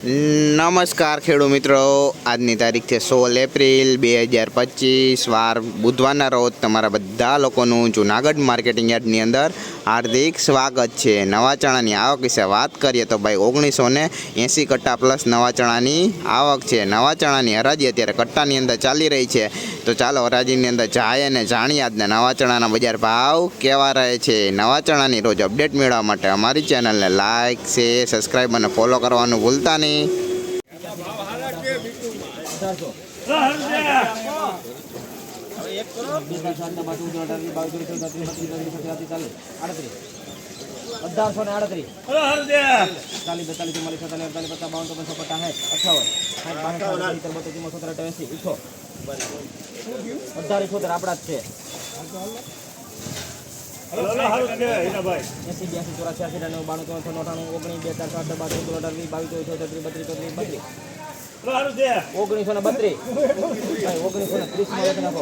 નમસ્કાર ખેડૂત મિત્રો. આજની તારીખ છે સોળ એપ્રિલ બે હજાર પચીસ. વાર બુધવારના રોજ તમારા બધા લોકોનું જુનાગઢ માર્કેટિંગ યાર્ડની અંદર હાર્દિક સ્વાગત છે. નવા ચણાની આવક વિશે વાત કરીએ તો ભાઈ ઓગણીસો ને એંસી કટ્ટા પ્લસ નવા ચણાની આવક છે. નવા ચણાની હરાજી અત્યારે કટ્ટાની અંદર ચાલી રહી છે. તો ચાલો હરાજીની અંદર જાય અને જાણીએ આજના નવા ચણાના બજાર ભાવ કેવા રહે છે. નવા ચણાની રોજ અપડેટ મેળવવા માટે અમારી ચેનલને લાઇક શેર સબસ્ક્રાઈબ અને ફોલો કરવાનું ભૂલતા નહીં. અઢારસો ને આડત્રીસ. ચાલીસ બેતાલીસ ચુમ્માલીસ છેતાલીસ અડતાલીસ પચાસ બાવન ચોપન છપ્પન સાઠ અઠાવન સાઠ બાસઠ સાઠ સિત્તેર બોતેર ચુમ્મોતેર સત્તર આપણા જ છે એસી બ્યાસી ચોરાસી અસી નવ બાણું ચોસો નવ્વાણું ઓગણીસ બે ચાર સાત બાવીસ ચોત્રીસ બત્રીસ ચોત્રીસ બત્રીસ ઓગણીસો ને બત્રીસ. ભાઈ, ઓગણીસો ને ત્રીસમાં લખી નાખો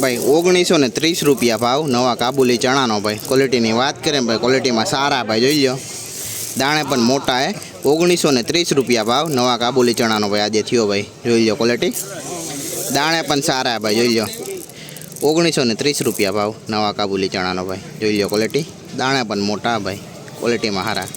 ભાઈ ઓગણીસો ને ત્રીસ રૂપિયા ભાવ નવા કાબુલી ચણાનો ભાઈ. ક્વોલિટીની વાત કરીએ ને ભાઈ ક્વોલિટીમાં સારા ભાઈ જોઈ લો દાણે પણ મોટા હે. ઓગણીસો ને ત્રીસ રૂપિયા ભાવ નવા કાબુલી ચણાનો ભાઈ આજે થયો ભાઈ. જોઈ લો ક્વોલિટી દાણે પણ સારા ભાઈ જોઈ લો ઓગણીસો ને ત્રીસ રૂપિયા ભાવ નવા કાબુલી ચણાનો ભાઈ. જોઈ લો ક્વોલિટી દાણે પણ મોટા ભાઈ. ક્વોલિટીમાં સારા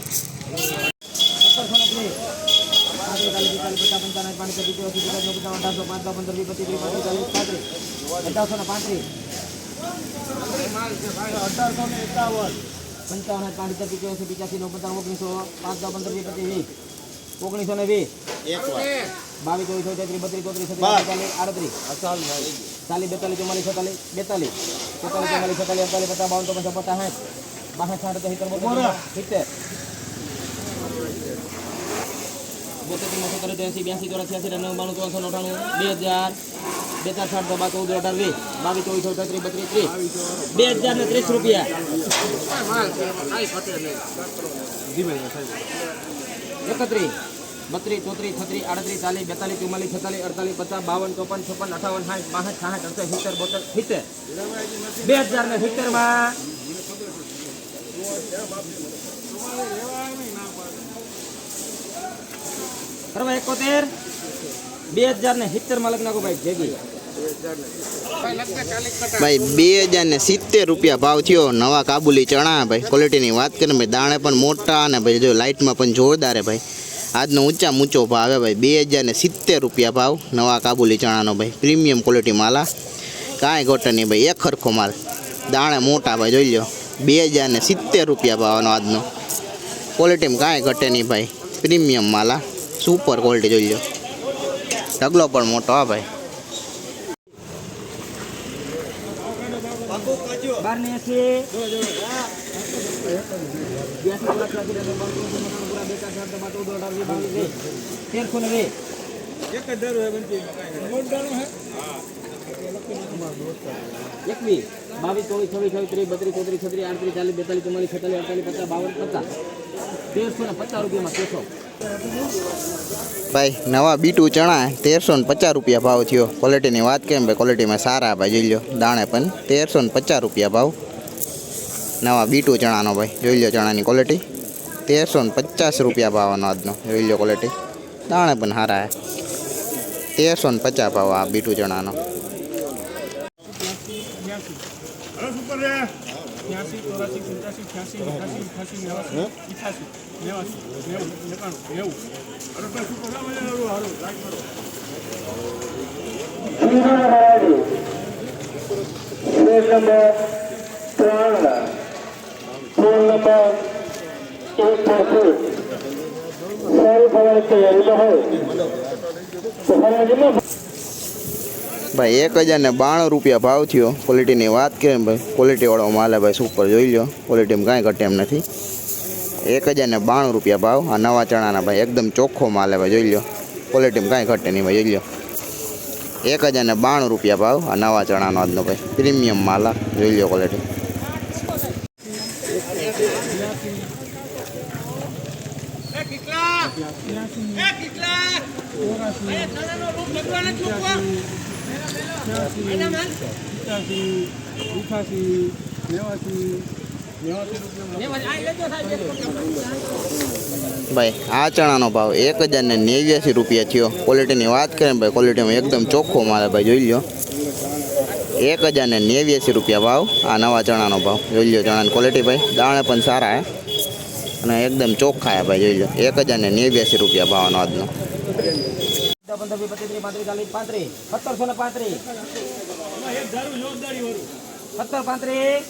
પંચાવન પાંચ પંચાસી પચાસી નવ પંચાવન ઓગણીસો પાંચ દસ પંદર વીસ પચીસ વીસ ઓગણીસો ને વીસ બાવીસ ચોવીસ ચોત્રીસ બત્રીસ ચોત્રીસ છત્રીસ આડત્રીસ ચાલીસ બેતાલીસ ચુમ્માલીસ છેતાલીસ બેતાલીસ તેતાલીસ ચુમ્માલીસ છેતાલીસ અડતાલીસ પચાસ બાવન ચોપન છપ્પન સાઠ બાસઠ સાઠ તો સિત્તેર બોતેર સિત્તેર બોતેર સત્તર એંસી બ્યાસી ચોરાસી છ્યાસી નવ બાણું ત્રણસો અઠાણું બે હજાર બે ચાર સાઠ દબા ચૌદ અઢાર વીસ બાવીસ ચોવીસ ચોત્રીસ બત્રીસ ત્રીસ બે હજાર ને ત્રીસ રૂપિયા એકત્રીસ બત્રીસ ચોત્રીસ છત્રીસ આડત્રીસ ચાલીસ બેતાલીસ ચુમ્માલીસ છતાલીસ અડતાલીસ પચાસ બાવન ચોપન છપ્પન અઠાવન સાઠ બાસઠ સાઠ અડસઠ સિત્તેર બોતેર સિત્તેર બે હજાર ને સિત્તેરમાં કરવા એકોતેર, બે હજાર ને સિત્તેરમાં લગ્ન નાખો ભાઈ ભેગી. ભાઈ, બે હજાર ને સિત્તેર રૂપિયા ભાવ થયો, નવા કાબુલી ચણા, ભાઈ ક્વોલિટીની વાત કરીએ ને ભાઈ, દાણે પણ મોટા અને ભાઈ, જો લાઇટમાં પણ જોરદાર હે ભાઈ. આજનો ઊંચા ઊંચો ભાવ હે ભાઈ, બે હજાર ને સિત્તેર રૂપિયા ભાવ, નવા કાબુલી ચણાનો ભાઈ પ્રીમિયમ ક્વોલિટી માલ. આ કાંઈ ઘટે નહીં ભાઈ, એક ખરખો માલ. દાણે મોટા ભાઈ, જોઈ લો બે હજાર ને સિત્તેર રૂપિયા ભાવનો આજનો. ક્વોલિટીમાં કાંઈ ઘટે નહીં ભાઈ. પ્રીમિયમ માલ આ સુપર ક્વોલિટી જોઈ લો. ઢગલો પણ મોટો હા ભાઈ. બાર ને એસી બ્યાસી કલાક એકવીસ બાવીસ ચોવીસ છવ્વીસ છવ્વીસ ત્રીસ બત્રીસ ચોત્રીસ છત્રીસ આડત્રીસ ચાલીસ બેતાલીસ ચુમ્માલીસ છેતાલીસ અડતાલીસ પચાસ બાવન પચાસ તેરસો ને પચાસ રૂપિયામાં તેરસો ભાઈ, નવા બીટું ચણા તેરસો ને પચાસ રૂપિયા ભાવ થયો. ક્વોલિટીની વાત કેમ ભાઈ ક્વોલિટીમાં સારા ભાઈ, જોઈ લો દાણે પણ તેરસો ને પચાસ રૂપિયા ભાવ. નવા બીટું ચણાનો ભાઈ, જોઈ લો ચણાની ક્વોલિટી તેરસો ને પચાસ રૂપિયા ભાવનો આજનો, જોઈ લો ક્વોલિટી દાણે પણ સારા હે તેરસો ને પચાસ ભાવ આ બીટું ચણાનો ત્યાંસી ચોરાસી પંચ્યાસી છ્યાસી અઠાસી અઠાસી નેવાસી. ઇઠાસી નેવાસી નેવું એકાણું નેવું. અરે ભાઈ શું કરવા કરો ત્રણ ફોન નંબર એક પાસે સારી ફરજ તૈયારીમાં હોય. ભાઈ, એક હજાર ને બાણું રૂપિયા ભાવ થયો. ક્વોલિટીની વાત કરીએ ને ભાઈ ક્વોલિટીવાળો માલ હે ભાઈ સુપર જોઈ લો ક્વોલિટીમાં કાંઈ ઘટે એમ નથી. એક હજાર ને બાણું રૂપિયા ભાવ. આ નવા ચણાના ભાઈ, એકદમ ચોખ્ખો માલ હે ભાઈ, જોઈ લો ક્વોલિટીમાં કાંઈ ઘટે નહીં ભાઈ, જોઈ લો એક હજાર ને બાણું રૂપિયા ભાવ. આ નવા ચણાનો આજનો ભાઈ પ્રીમિયમ માલ આ જોઈ લો ક્વોલિટી પચાસી નેવાસી ભાઈ આ ચણાનો ભાવ એક હજાર ને નેવ્યાસી રૂપિયા થયો. ક્વોલિટીની વાત કરીએ ને ભાઈ ક્વોલિટીમાં એકદમ ચોખ્ખો મારે ભાઈ જોઈ લો એક હજાર ને નેવ્યાસી રૂપિયા ભાવ આ નવા ચણાનો ભાવ. જોઈ લો ચણાની ક્વોલિટી ભાઈ દાણે પણ સારા હે. અને એકદમ ચોખ્ખા હે ભાઈ જોઈ લો એક હજાર ને નેવ્યાસી રૂપિયા ભાવનો આજનો. પંદર વીસ પચીસ પાંત્રીસ ચાલીસ પાંત્રીસ સત્તરસો ને પાંત્રીસ. સત્તર પાંત્રીસ.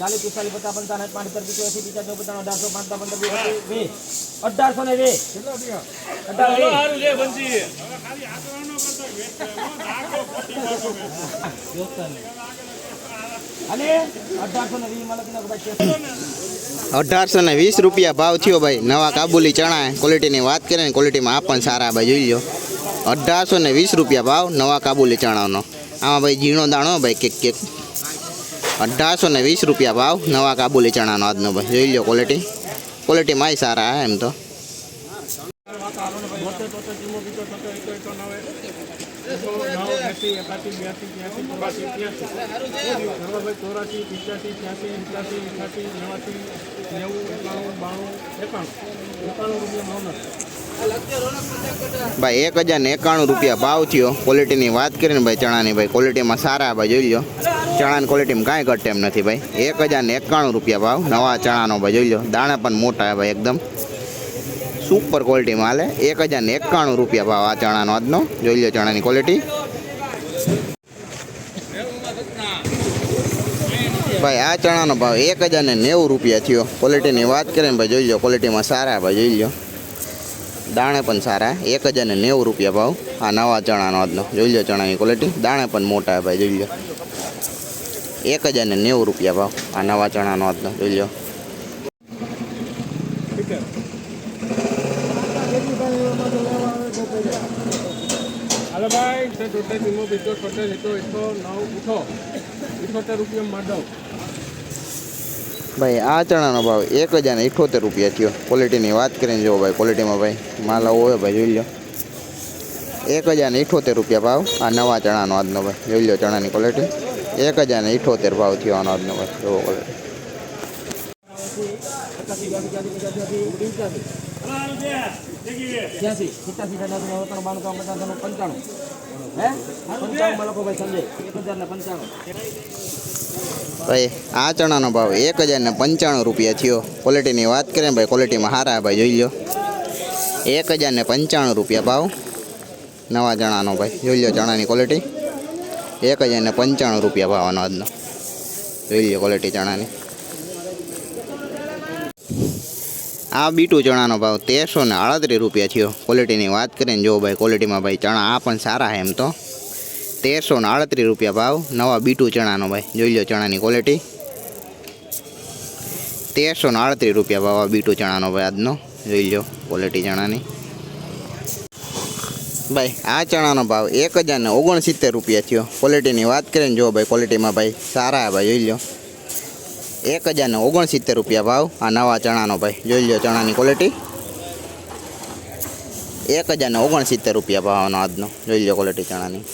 ચાલીસ પિસ્તાલીસ પચાસ પંચાવન સાઠ પાંચ સત્તર પચાસ નવ પચાસ અઢારસો પાંચ પંદર વીસ અઢારસો ને વીસ. અઢારસો ને વીસમાં લખી નાખો ભાઈ સ્ટેશન. અઢારસો ને વીસ રૂપિયા ભાવ થયો ભાઈ. નવા કાબુલી ચણા. ક્વોલિટીની વાત કરીએ ને ક્વોલિટીમાં આ પણ સારા ભાઈ, જોઈ લો અઢારસો ને વીસ રૂપિયા ભાવ નવા કાબુલી ચણાનો. આમાં ભાઈ ઝીણો દાણો ભાઈ, કેક કેક. અઢારસો ને વીસ રૂપિયા ભાવ નવા કાબુલી ચણાનો આજનો ભાઈ. જોઈ લો ક્વોલિટી ક્વોલિટીમાં સારા એમ તો બોતેર તોતેર ચીમો બીજો તોતેર એકો એકો નવે એકસો નવ એસી, એકાસી, બ્યાસી, ત્યાસી, ચોરાસી, ત્યાસી. નવાભાઈ ચોરાસી, પિચ્યાસી, ત્યાસી પચાસી અઠાસી નેવાસી, નેવું, એકાણું, બાણું, એકાણું. એકાણું રૂપિયા ભાવના ભાઈ, એક હજાર ને એકાણું રૂપિયા ભાવ થયો. ક્વોલિટીની વાત કરીએ ને ભાઈ, ચણાની ભાઈ ક્વોલિટીમાં સારા ભાઈ, જોઈ લો ચણાની ક્વોલિટીમાં કાંઈ ઘટે એમ નથી ભાઈ. એક હજાર ને એકાણું રૂપિયા ભાવ. નવા ચણાનો ભાઈ, જોઈ લો દાણા પણ મોટા હે ભાઈ, એકદમ. સુપર ક્વોલિટીમાં હાલે. એક હજાર ને એકાણું રૂપિયા ભાવ આ ચણાનો આજનો. જોઈ લો ચણાની ક્વોલિટી ભાઈ, આ ચણાનો ભાવ એક હજાર ને નેવું રૂપિયા થયો. ક્વોલિટીની વાત કરીએ ભાઈ જોઈ લો ક્વોલિટીમાં સારા ભાઈ, જોઈ લો. દાણે પણ સારા એક હજાર ને નેવું રૂપિયા ભાવ. આ નવા ચણાનો આજનો, જોઈ લો ચણાની ક્વોલિટી દાણે પણ મોટા ભાઈ, જોઈ લો. એક હજાર ને નેવું રૂપિયા ભાવ, આ નવા ચણાનો આજનો, જોઈ લો. ભાઈ, તે ટોટલ ચીમો બીજો ટોટલ એકો એકસો નવ ઉઠો ઇઠોતેર રૂપિયા માંડવ. ભાઈ, આ ચણાનો ભાવ એક હજાર ઇઠોતેર રૂપિયા થયો. ક્વોલિટીની વાત કરીને જો ભાઈ ક્વોલિટીમાં ભાઈ, માલ આવો હોય ભાઈ, જોઈ લો એક હજાર ઇઠોતેર રૂપિયા ભાવ, આ નવા ચણાનો આજનો ભાઈ, જોઈ લો ચણાની ક્વોલિટી એક હજાર ઇઠોતેર ભાવ થયો આનો આજનો ભાઈ જોવો ક્વોલિટી ત્યાસી સિત્યાસી પંચાણું. હે? પંચાણું લખો ભાઈ સંજય, એક હજાર ને પંચાણું. ભાઈ, આ ચણાનો ભાવ એક હજાર ને પંચાણું રૂપિયા થયો. ક્વોલિટીની વાત કરીએ ભાઈ ક્વોલિટીમાં સારા ભાઈ, જોઈ લો એક હજાર ને પંચાણું રૂપિયા ભાવ. નવા ચણાનો ભાઈ, જોઈ લો ચણાની ક્વોલિટી એક હજાર ને પંચાણું રૂપિયા ભાવ આનો આજનો. જોઈ લો ક્વોલિટી ચણાની. આ બીટું ચણાનો ભાવ તેરસો ને આડત્રીસ રૂપિયા થયો. ક્વોલિટીની વાત કરીને જો ભાઈ ક્વોલિટીમાં ભાઈ ચણા આ પણ સારા એમ તો. તેરસો ને આડત્રીસ રૂપિયા ભાવ, નવા બીટું ચણાનો ભાઈ. જોઈ લો ચણાની ક્વોલિટી તેરસો ને આડત્રીસ રૂપિયા ભાવ આ બીટું ચણાનો ભાઈ આજનો. જોઈ લો ક્વોલિટી ચણાની. ભાઈ, આ ચણાનો ભાવ એક હજાર ઓગણસિત્તેર રૂપિયા થયો. ક્વોલિટીની વાત કરીને જો ભાઈ ક્વોલિટીમાં ભાઈ સારા ભાઈ, જોઈ લો. એક હજાર ને ઓગણસિત્તેર રૂપિયા ભાવ. આ નવા ચણાનો ભાઈ. જોઈ લો ચણાની ક્વોલિટી એક હજાર ને ઓગણસિત્તેર રૂપિયા ભાવનો આજનો. જોઈ લો ક્વોલિટી ચણાની.